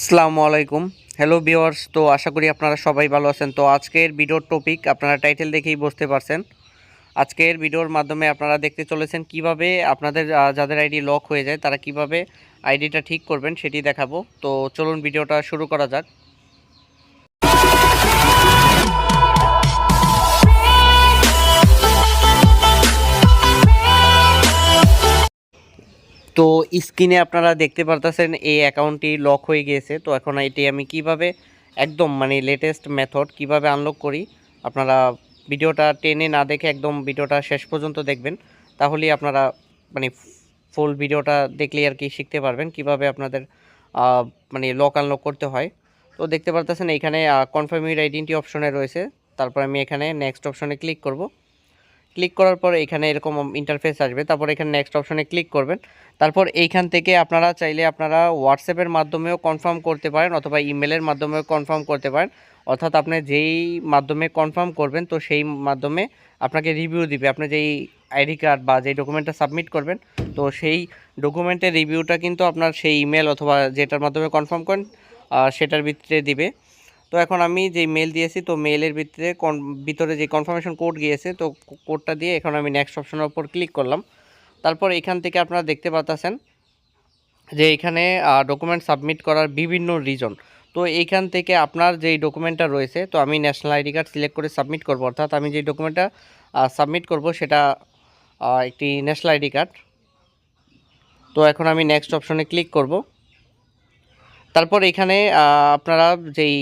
আসসালামু আলাইকুম। Hello viewers তো আশা করি আপনারা সবাই ভালো আছেন। তো আজকের ভিডিওর টপিক আপনারা টাইটেল দেখেই বুঝতে পারছেন। আজকের ভিডিওর মাধ্যমে আপনারা দেখতে চলেছেন কীভাবে আপনাদের যাদের আইডি লক হয়ে যায়, তারা কীভাবে আইডিটা ঠিক করবেন সেটি দেখাবো। তো চলুন ভিডিওটা শুরু করা যাক। তো স্ক্রিনে আপনারা দেখতে পারতেছেন এই অ্যাকাউন্টটি লক হয়ে গিয়েছে। তো এখন এটি আমি কীভাবে একদম মানে লেটেস্ট মেথড কীভাবে আনলক করি, আপনারা ভিডিওটা টেনে না দেখে একদম ভিডিওটা শেষ পর্যন্ত দেখবেন। তাহলেই আপনারা মানে ফুল ভিডিওটা দেখলেই আর কি শিখতে পারবেন কীভাবে আপনাদের মানে লক আনলক করতে হয়। তো দেখতে পারতেছেন এইখানে কনফার্ম ইউর আইডেন্টি অপশনে রয়েছে। তারপর আমি এখানে নেক্সট অপশনে ক্লিক করব। ক্লিক করার পর এখানে এরকম ইন্টারফেস আসবে, তারপর এখানে নেক্সট অপশনে ক্লিক করবেন। তারপর এইখান থেকে আপনারা চাইলে আপনারা হোয়াটসঅ্যাপের মাধ্যমেও কনফার্ম করতে পারেন অথবা ইমেলের মাধ্যমেও কনফার্ম করতে পারেন। অর্থাৎ আপনি যেই মাধ্যমে কনফার্ম করবেন, তো সেই মাধ্যমে আপনাকে রিভিউ দিবে। আপনি যেই আইডি কার্ড বা যেই ডকুমেন্টটা সাবমিট করবেন, তো সেই ডকুমেন্টের রিভিউটা কিন্তু আপনার সেই ইমেল অথবা যেটার মাধ্যমে কনফার্ম করেন সেটার ভিতরে দিবে। তো এখন আমি যে মেল দিয়েছি, তো মেলের ভিতরে কন- ভিতরে যে কনফার্মেশন কোড গিয়েছে, তো কোডটা দিয়ে এখন আমি নেক্সট অপশনের ওপর ক্লিক করলাম। তারপর এখান থেকে আপনারা দেখতে পাচ্ছেন যে এখানে ডকুমেন্ট সাবমিট করার বিভিন্ন রিজন তো এইখান থেকে আপনার যেই ডকুমেন্টটা রয়েছে, তো আমি ন্যাশনাল আইডি কার্ড সিলেক্ট করে সাবমিট করব। অর্থাৎ আমি যে ডকুমেন্টটা সাবমিট করব, সেটা একটি ন্যাশনাল আইডি কার্ড তো এখন আমি নেক্সট অপশনে ক্লিক করব। তারপর এখানে আপনারা যেই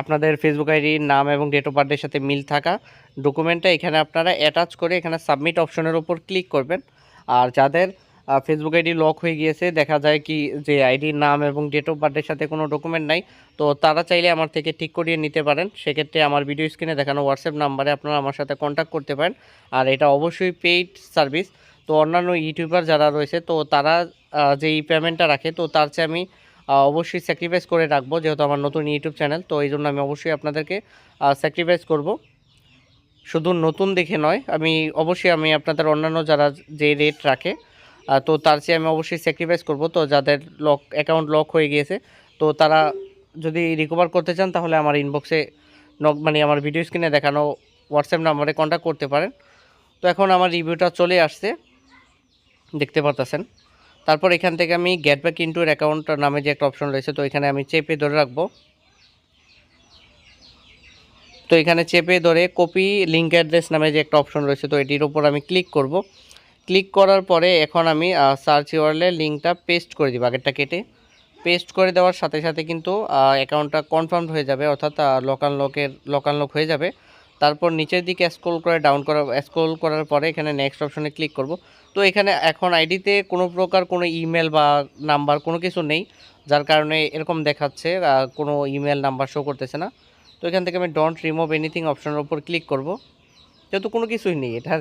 আপনাদের ফেসবুক আইডির নাম এবং ডেট অফ বার্থের সাথে মিল থাকা ডকুমেন্টটা এখানে আপনারা অ্যাটাচ করে এখানে সাবমিট অপশনের উপর ক্লিক করবেন। আর যাদের ফেসবুক আইডি লক হয়ে গিয়েছে, দেখা যায় কি যে আইডির নাম এবং ডেট অফ বার্থের সাথে কোনো ডকুমেন্ট নাই, তো তারা চাইলে আমার থেকে ঠিক করিয়ে নিতে পারেন। সেক্ষেত্রে আমার ভিডিও স্ক্রিনে দেখানো হোয়াটসঅ্যাপ নাম্বারে আপনারা আমার সাথে কন্ট্যাক্ট করতে পারেন। আর এটা অবশ্যই পেইড সার্ভিস তো অন্যান্য ইউটিউবার যারা রয়েছে, তো তারা যেই পেমেন্টটা রাখে, তো তার চেয়ে আমি অবশ্যই স্যাক্রিফাইস করে রাখব, যেহেতু আমার নতুন ইউটিউব চ্যানেল তো এই জন্য আমি অবশ্যই আপনাদেরকে স্যাক্রিফাইস করব। শুধু নতুন দেখে নয়, আমি অবশ্যই আমি আপনাদের অন্যান্য যারা যে রেট রাখে তো তার চেয়ে আমি অবশ্যই স্যাক্রিফাইস করব। তো যাদের লক অ্যাকাউন্ট লক হয়ে গিয়েছে, তো তারা যদি রিকভার করতে চান, তাহলে আমার ইনবক্সে মানে আমার ভিডিও স্ক্রিনে দেখানো হোয়াটসঅ্যাপ নাম্বারে কন্ট্যাক্ট করতে পারেন। তো এখন আমার রিভিউটা চলে আসছে, দেখতে পারতেছেন। তারপর এখান থেকে আমি গেট ব্যাক ইন্টুর অ্যাকাউন্ট নামে যে একটা অপশন রয়েছে, তো এখানে আমি চেপে ধরে রাখব। তো এখানে চেপে ধরে কপি লিঙ্ক অ্যাড্রেস নামে যে একটা অপশন রয়েছে, তো এটির ওপর আমি ক্লিক করব। ক্লিক করার পরে এখন আমি সার্চ ইউআরএলে লিঙ্কটা পেস্ট করে দিব আগেরটা কেটে। পেস্ট করে দেওয়ার সাথে সাথে কিন্তু অ্যাকাউন্টটা কনফার্ম হয়ে যাবে, অর্থাৎ লোকাল লোকের লোকাল লোক হয়ে যাবে। তারপর নিচের দিকে স্ক্রল করে ডাউন করা স্ক্রল করার পরে এখানে নেক্সট অপশনে ক্লিক করব। তো এখানে এখন আইডিতে কোনো প্রকার কোনো ইমেল বা নাম্বার কোনো কিছু নেই, যার কারণে এরকম দেখাচ্ছে কোনো ইমেল নাম্বার শো করতেছে না। তো এখান থেকে আমি ডোন্ট রিমুভ এনিথিং অপশনের উপর ক্লিক করব। যেহেতু কোনো কিছুই নেই, এটা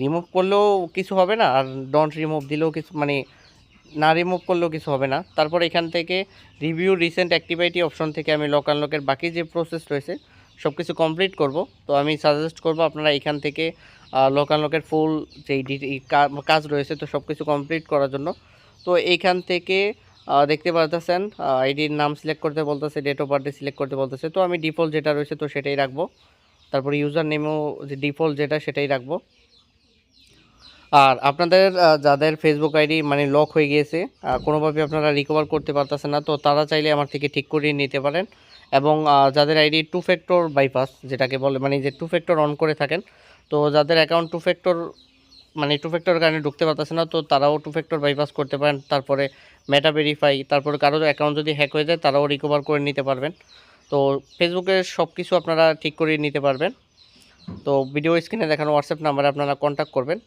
রিমুভ করলেও কিছু হবে না, আর ডোন্ট রিমুভ দিলেও কিছু মানে না রিমুভ করলেও কিছু হবে না। তারপর এখান থেকে রিভিউ রিসেন্ট অ্যাক্টিভিটি অপশন থেকে আমি লোকাল লোকের বাকি যে প্রসেস রয়েছে সব কিছু কমপ্লিট করব। তো আমি সাজেস্ট করব আপনারা এখান থেকে লোকাল লোকের ফুল যেই কাজ রয়েছে, তো সব কিছু কমপ্লিট করার জন্য। তো এইখান থেকে দেখতে পারতেছেন আইডির নাম সিলেক্ট করতে বলতেছে ডেট অফ বার্থডে সিলেক্ট করতে বলতেছে। তো আমি ডিফল্ট যেটা রয়েছে, তো সেটাই রাখব। তারপর ইউজার নেমও যে ডিফল্ট যেটা, সেটাই রাখব। আর আপনাদের যাদের ফেসবুক আইডি মানে লক হয়ে গিয়েছে কোনোভাবে আপনারা রিকভার করতে পারতেছেন না, তো তারা চাইলে আমার থেকে ঠিক করিয়ে নিতে পারেন। এবং যাদের আইডি টু ফ্যাক্টর বাইপাস যেটাকে বলে মানে যে টু ফ্যাক্টর অন করে থাকেন, তো যাদের অ্যাকাউন্ট টু ফ্যাক্টর মানে টু ফ্যাক্টর কারণে ঢুকতে পারতেছে না, তো তারাও টু ফ্যাক্টর বাইপাস করতে পারেন। তারপরে মেটা ভেরিফাই তারপরে কারও অ্যাকাউন্ট যদি হ্যাক হয়ে যায়, তারাও রিকভার করে নিতে পারবেন। তো ফেসবুকে সব কিছু আপনারা ঠিক করে নিতে পারবেন। তো ভিডিও স্ক্রিনে দেখানো হোয়াটসঅ্যাপ নাম্বারে আপনারা কন্ট্যাক্ট করবেন।